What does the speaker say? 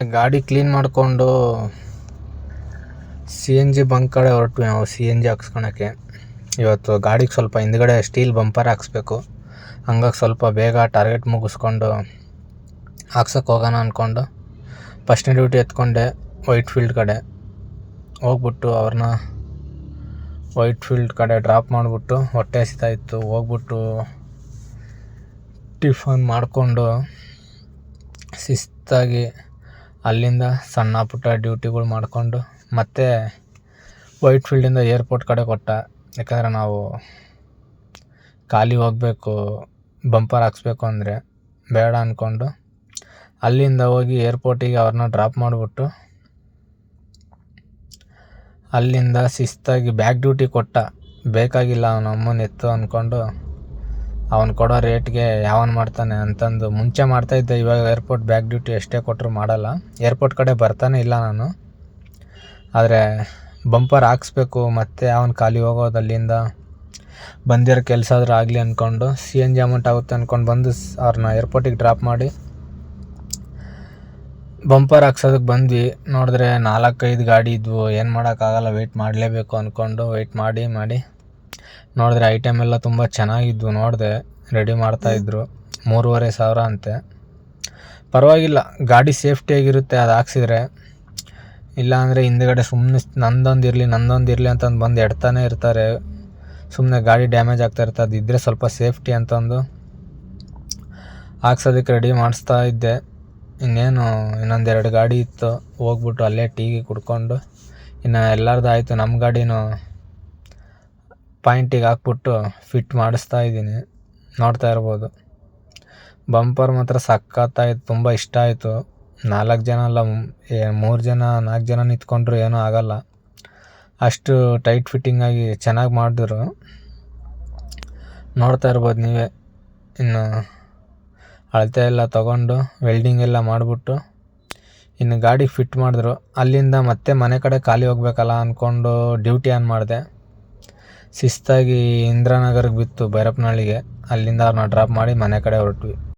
ಗಾಡಿ ಕ್ಲೀನ್ ಮಾಡಿಕೊಂಡು C N G bunk ಕಡೆ ಹೊರಟ್ವಿ ನಾವು, ಸಿ ಎನ್ ಜಿ ಹಾಕ್ಸ್ಕೊಳಕ್ಕೆ. ಇವತ್ತು ಗಾಡಿಗೆ ಸ್ವಲ್ಪ ಹಿಂದ್ಗಡೆ ಸ್ಟೀಲ್ ಬಂಪರ್ ಹಾಕ್ಸ್ಬೇಕು. ಹಂಗಾಗಿ ಸ್ವಲ್ಪ ಬೇಗ ಟಾರ್ಗೆಟ್ ಮುಗಿಸ್ಕೊಂಡು ಹಾಕ್ಸೋಕೆ ಹೋಗೋಣ ಅಂದ್ಕೊಂಡು ಫಸ್ಟ್ನೇ ಡ್ಯೂಟಿ ಎತ್ಕೊಂಡೆ ವೈಟ್ ಫೀಲ್ಡ್ ಕಡೆ. ಹೋಗ್ಬಿಟ್ಟು ಅವ್ರನ್ನ ವೈಟ್ ಫೀಲ್ಡ್ ಕಡೆ ಡ್ರಾಪ್ ಮಾಡಿಬಿಟ್ಟು ಹೊಟ್ಟೆ ಇತ್ತು. ಹೋಗ್ಬಿಟ್ಟು ಟಿಫನ್ ಮಾಡಿಕೊಂಡು ಶಿಸ್ತಾಗಿ ಅಲ್ಲಿಂದ ಸಣ್ಣ ಪುಟ್ಟ ಡ್ಯೂಟಿಗಳು ಮಾಡಿಕೊಂಡು ಮತ್ತೆ ವೈಟ್ ಫೀಲ್ಡಿಂದ ಏರ್ಪೋರ್ಟ್ ಕಡೆ ಕೊಟ್ಟ. ಯಾಕಂದರೆ ನಾವು ಖಾಲಿ ಹೋಗಬೇಕು ಬಂಪರ್ ಹಾಕ್ಸ್ಬೇಕು ಅಂದರೆ ಬೇಡ ಅಂದ್ಕೊಂಡು ಅಲ್ಲಿಂದ ಹೋಗಿ ಏರ್ಪೋರ್ಟಿಗೆ ಅವ್ರನ್ನ ಡ್ರಾಪ್ ಮಾಡಿಬಿಟ್ಟು ಅಲ್ಲಿಂದ ಶಿಸ್ತಾಗಿ ಬ್ಯಾಕ್ ಡ್ಯೂಟಿ ಕೊಟ್ಟ. ಬೇಕಾಗಿಲ್ಲ ಅವನ ಅಮ್ಮನ ಎತ್ತು ಅಂದ್ಕೊಂಡು ಅವನು ಕೊಡೋ ರೇಟ್ಗೆ ಯಾವನ್ ಮಾಡ್ತಾನೆ ಅಂತಂದು ಮುಂಚೆ ಮಾಡ್ತಾ ಇದ್ದೆ, ಇವಾಗ ಏರ್ಪೋರ್ಟ್ ಬ್ಯಾಕ್ ಡ್ಯೂಟಿ ಎಷ್ಟೇ ಕೊಟ್ಟರು ಮಾಡಲ್ಲ. ಏರ್ಪೋರ್ಟ್ ಕಡೆ ಬರ್ತಾನೆ ಇಲ್ಲ ನಾನು. ಆದರೆ ಬಂಪರ್ ಹಾಕ್ಸ್ಬೇಕು, ಮತ್ತೆ ಅವನು ಖಾಲಿ ಹೋಗೋದು ಅಲ್ಲಿಂದ ಬಂದಿರೋ ಕೆಲಸ ಆದರೂ ಆಗಲಿ ಅಂದ್ಕೊಂಡು ಸಿ ಎನ್ ಜಿ ಅಮೌಂಟ್ ಆಗುತ್ತೆ ಅಂದ್ಕೊಂಡು ಬಂದು ಅವ್ರನ್ನ ಏರ್ಪೋರ್ಟಿಗೆ ಡ್ರಾಪ್ ಮಾಡಿ ಬಂಪರ್ ಹಾಕ್ಸೋದಕ್ಕೆ ಬಂದ್ವಿ. ನೋಡಿದ್ರೆ ನಾಲ್ಕೈದು ಗಾಡಿ ಇದ್ವು, ಏನು ಮಾಡೋಕ್ಕಾಗಲ್ಲ ವೆಯ್ಟ್ ಮಾಡಲೇಬೇಕು ಅಂದ್ಕೊಂಡು ವೆಯ್ಟ್ ಮಾಡಿ ಮಾಡಿ. ನೋಡಿದ್ರೆ ಐಟಮ್ ಎಲ್ಲ ತುಂಬ ಚೆನ್ನಾಗಿದ್ವು ನೋಡಿದೆ ರೆಡಿ ಮಾಡ್ತಾಯಿದ್ರು ಮೂರುವರೆ ಸಾವಿರ ಅಂತೆ. ಪರವಾಗಿಲ್ಲ ಗಾಡಿ ಸೇಫ್ಟಿಯಾಗಿರುತ್ತೆ ಅದು ಹಾಕ್ಸಿದ್ರೆ. ಇಲ್ಲ ಅಂದರೆ ಹಿಂದ್ಗಡೆ ಸುಮ್ಮನೆ ನಂದೊಂದು ಇರಲಿ ನಂದೊಂದು ಇರಲಿ ಅಂತಂದು ಬಂದು ಎಡ್ತಾನೆ ಇರ್ತಾರೆ. ಸುಮ್ಮನೆ ಗಾಡಿ ಡ್ಯಾಮೇಜ್ ಆಗ್ತಾ ಇರ್ತದೆ ಇದ್ದರೆ ಸ್ವಲ್ಪ ಸೇಫ್ಟಿ ಅಂತಂದು. ಹಾಕ್ಸೋದಕ್ಕೆ ರೆಡಿ ಮಾಡಿಸ್ತಾ ಇದ್ದೆ. ಇನ್ನೇನು ಇನ್ನೊಂದೆರಡು ಗಾಡಿ ಇತ್ತು ಹೋಗ್ಬಿಟ್ಟು ಅಲ್ಲೇ ಟೀಗೆ ಕುಡ್ಕೊಂಡು. ಇನ್ನು ಎಲ್ಲರದ್ದು ಆಯಿತು ನಮ್ಮ ಗಾಡಿನೂ. ಪಾಯಿಂಟಿಗೆ ಹಾಕ್ಬಿಟ್ಟು ಫಿಟ್ ಮಾಡಿಸ್ತಾ ಇದ್ದೀನಿ. ನೋಡ್ತಾ ಇರ್ಬೋದು. ಬಂಪರ್ ಮಾತ್ರ ಸಕ್ಕತ್ತಾಯಿತು ತುಂಬ ಇಷ್ಟ ಆಯಿತು. ನಾಲ್ಕು ಜನ ಅಲ್ಲ ಮೂರು ಜನ, ನಾಲ್ಕು ಜನ ನಿಂತ್ಕೊಂಡ್ರು ಏನೂ ಆಗಲ್ಲ. ಅಷ್ಟು ಟೈಟ್ ಫಿಟ್ಟಿಂಗಾಗಿ ಚೆನ್ನಾಗಿ ಮಾಡಿದ್ರು. ನೋಡ್ತಾ ಇರ್ಬೋದು ನೀವೇ. ಇನ್ನು ಅಳತೆ ಎಲ್ಲ ತೊಗೊಂಡು ವೆಲ್ಡಿಂಗ್ ಎಲ್ಲ ಮಾಡಿಬಿಟ್ಟು ಇನ್ನು ಗಾಡಿ ಫಿಟ್ ಮಾಡಿದ್ರು. ಅಲ್ಲಿಂದ ಮತ್ತೆ ಮನೆ ಕಡೆ ಖಾಲಿ ಹೋಗ್ಬೇಕಲ್ಲ ಅಂದ್ಕೊಂಡು ಡ್ಯೂಟಿ ಆನ್ ಮಾಡಿದೆ. ಶಿಸ್ತಾಗಿ ಇಂದಿರಾನಗರ್ಗೆ ಬಿತ್ತು ಭೈರಪ್ಪನಹಳ್ಳಿಗೆ. ಅಲ್ಲಿಂದ ಅವ್ರನ್ನ ಡ್ರಾಪ್ ಮಾಡಿ ಮನೆ ಕಡೆ ಹೊರಟ್ವಿ.